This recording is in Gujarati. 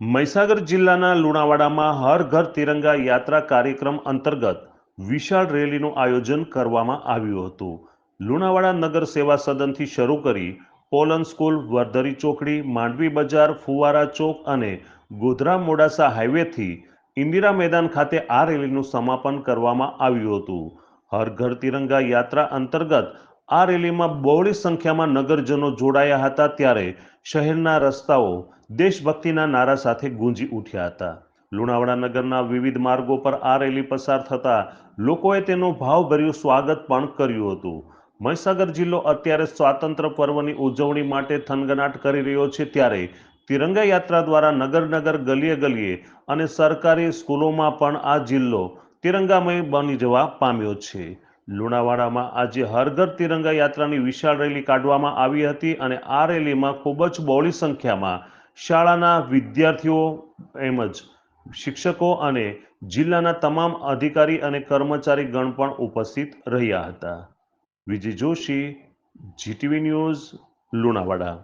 મહીસાગર જિલ્લાના લુણાવાડામાં હર ઘર તિરંગા યાત્રા કાર્યક્રમ અંતર્ગત વિશાળ રેલીનું આયોજન કરવામાં આવ્યું હતું. લુણાવાડા નગર સેવા સદનથી શરૂ કરી પોલન સ્કૂલ, વર્ધરી ચોકડી, માંડવી બજાર, ફુવારા ચોક અને ગોધરા મોડાસા હાઈવેથી ઇન્દિરા મેદાન ખાતે આ રેલીનું સમાપન કરવામાં આવ્યું હતું. હર ઘર તિરંગા યાત્રા અંતર્ગત આ રેલીમાં બહોળી સંખ્યામાં નગરજનો જોડાયા હતા ત્યારે શહેરના રસ્તાઓ દેશભક્તિના નારા સાથે ગુંજી ઉઠ્યા હતા. લુણાવાડા નગરના વિવિધ માર્ગો પર આ રેલી પસાર થતા લોકોએ તેનો ભાવભર્યું સ્વાગત પણ કર્યું હતું. મહીસાગર જિલ્લો અત્યારે સ્વાતંત્ર્ય પર્વની ઉજવણી માટે થનગનાટ કરી રહ્યો છે ત્યારે તિરંગા યાત્રા દ્વારા નગર નગર ગલીએ ગલીએ અને સરકારી સ્કૂલોમાં પણ આ જિલ્લો તિરંગામય બની જવા પામ્યો છે. લુણાવાડામાં આજે હરઘર તિરંગા યાત્રાની વિશાળ રેલી કાઢવામાં આવી હતી અને આ રેલીમાં ખૂબ જ બહોળી સંખ્યામાં શાળાના વિદ્યાર્થીઓ એમ જ શિક્ષકો અને જિલ્લાના તમામ અધિકારી અને કર્મચારી ગણ પણ ઉપસ્થિત રહ્યા હતા. Vijay Joshi GTV news, Lunawada.